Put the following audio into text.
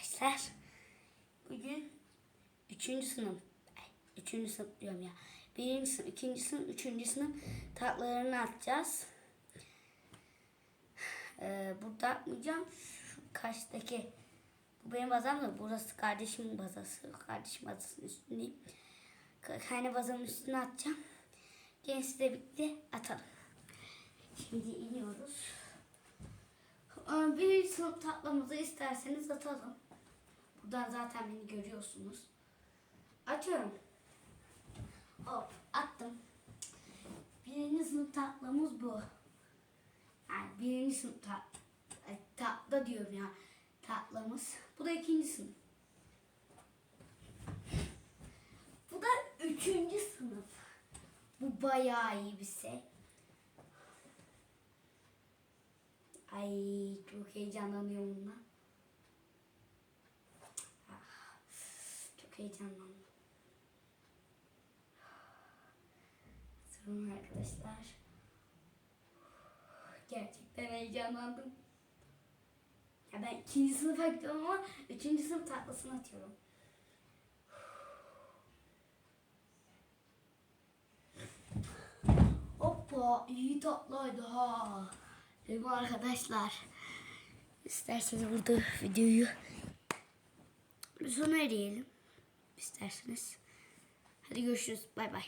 arkadaşlar. Bugün üçüncü sınıf, ay, üçüncü sınıf diyorum ya. Birinci sınıf, ikinci sınıf, üçüncü sınıf tatlarını atacağız. Ee, burada atmayacağım. Şu karşıdaki, bu benim bazam da burası kardeşimin bazası. Kardeşim bazasının üstündeyim. Ka- Kendi bazamın üstüne atacağım. Gelin sizle birlikte atalım. Şimdi iniyoruz. Aa, Birinci sınıf tatlamızı isterseniz atalım. Buradan zaten beni görüyorsunuz. Atıyorum. Hop attım. Birinci sınıf tatlamız bu. Yani birinci sınıf tat, ay, tatlı diyorum ya. Tatlamız. Bu da ikinci sınıf. Bu da üçüncü sınıf. Bu bayağı iyi bir şey. Ay çok heyecanlanıyorum bundan. Ah, Çok heyecanlandım. Sorun arkadaşlar. Gerçekten heyecanlandım. Ya ben ikinci sınıfa gidiyorum ama üçüncü sınıf tatlısını atıyorum. Hoppa iyi tatlaydı ha. Değil mi arkadaşlar? İsterseniz burada videoyu sona ereyelim. İsterseniz. Hadi görüşürüz. Bay bay.